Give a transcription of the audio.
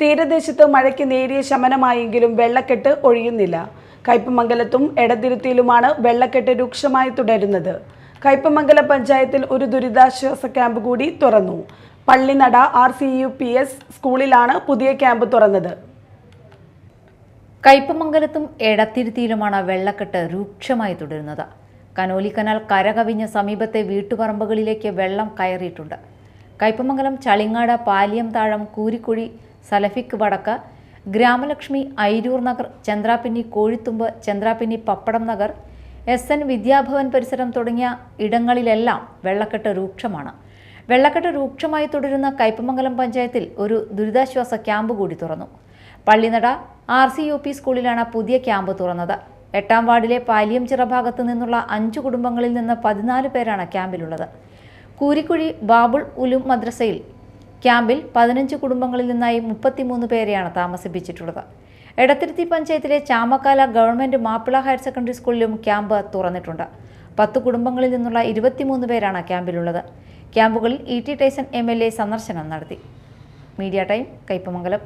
തീരദേശത്ത് മഴയ്ക്ക് നേരിയ ശമനമായെങ്കിലും വെള്ളക്കെട്ട് ഒഴിയുന്നില്ല. കയ്പമംഗലത്തും എടതിരുത്തിയിലുമാണ് വെള്ളക്കെട്ട് രൂക്ഷമായി തുടരുന്നത്. കയ്പമംഗലം പഞ്ചായത്തിൽ ഒരു ദുരിതാശ്വാസ ക്യാമ്പ് കൂടി തുറന്നു. Pallinada R C U P S സ്കൂളിലാണ് പുതിയ ക്യാമ്പ് തുറന്നത്. കയ്പമംഗലത്തും എടത്തിരുത്തിയിലുമാണ് വെള്ളക്കെട്ട് രൂക്ഷമായി തുടരുന്നത്. കനോലിക്കനാൽ കരകവിഞ്ഞ സമീപത്തെ വീട്ടുപറമ്പുകളിലേക്ക് വെള്ളം കയറിയിട്ടുണ്ട്. കയ്പമംഗലം ചളിങ്ങാട് പാലിയം താഴം കൂരിക്കുഴി സലഫിക്ക് വടക്ക് ഗ്രാമലക്ഷ്മി ഐരൂർ നഗർ ചന്ദ്രാപിന്നി കോഴിത്തുമ്പ് ചന്ദ്രാപിന്നി പപ്പടം നഗർ എസ് എൻ വിദ്യാഭവൻ പരിസരം തുടങ്ങിയ ഇടങ്ങളിലെല്ലാം വെള്ളക്കെട്ട് രൂക്ഷമാണ്. വെള്ളക്കെട്ട് രൂക്ഷമായി തുടരുന്ന കയ്പമംഗലം പഞ്ചായത്തിൽ ഒരു ദുരിതാശ്വാസ ക്യാമ്പ് കൂടി തുറന്നു. Pallinada R C U P സ്കൂളിലാണ് പുതിയ ക്യാമ്പ് തുറന്നത്. എട്ടാം വാർഡിലെ പാലിയംചിറ ഭാഗത്തു നിന്നുള്ള അഞ്ച് കുടുംബങ്ങളിൽ നിന്ന് പതിനാല് പേരാണ് ക്യാമ്പിലുള്ളത്. കൂരിക്കുഴി ബാബുൾ ഉലും മദ്രസയിൽ ക്യാമ്പിൽ പതിനഞ്ച് കുടുംബങ്ങളിൽ നിന്നായി മുപ്പത്തിമൂന്ന് പേരെയാണ് താമസിപ്പിച്ചിട്ടുള്ളത്. എടത്തിരുത്തി പഞ്ചായത്തിലെ Chamakkala government Mappila higher secondary സ്കൂളിലും ക്യാമ്പ് തുറന്നിട്ടുണ്ട്. പത്ത് കുടുംബങ്ങളിൽ നിന്നുള്ള ഇരുപത്തിമൂന്ന് പേരാണ് ക്യാമ്പിലുള്ളത്. ക്യാമ്പുകളിൽ E T Tyson M L A സന്ദർശനം നടത്തി. Media time Kaipamangalam.